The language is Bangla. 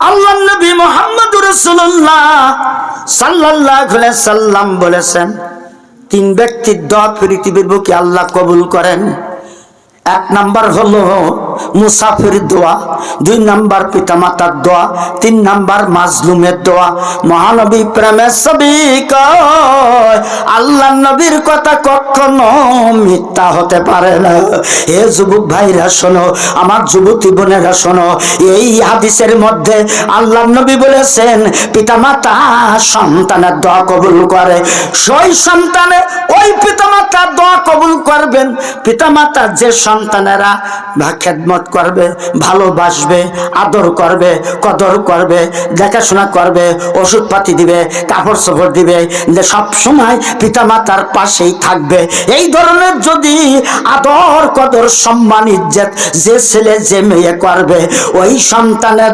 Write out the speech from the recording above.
আল্লাহ নবী মোহাম্মদ রসুল্লাহ সাল্লাহ সাল্লাম বলেছেন, তিন ব্যক্তির দোয়া পৃথিবীর বুকে আল্লাহ কবুল করেন। এক নাম্বার হলো মুসাফির দোয়া, দুই নাম্বার পিতামাতার দোয়া, তিন নাম্বার মাজলুমের দোয়া। মহানবী প্রেমের ছবি কয় আল্লাহ নবীর কথা কখনো মিথ্যা হতে পারে না। এ যুবক ভাইরা, শোনো, আমার যুবতী বোনেরা, শোনো, এই হাদিসের মধ্যে আল্লাহ নবী বলেছেন, পিতামাতা সন্তানের দোয়া কবুল করে। সেই সন্তানে ওই পিতামাতার দোয়া কবুল করবেন। পিতামাতা, যে সন্তানেরা খেদমত করবে, ভালোবাসবে, আদর করবে, কদর করবে, দেখাশোনা করবে, ওষুধপাতি দিবে কাপড় চোপড় দিবে, যে সব সময় পিতামাতার পাশেই থাকবে। এই ধরনের যদি আদর, কদর, সম্মান, ইজ্জত যে ছেলে, যে মেয়ে করবে, ওই সন্তানের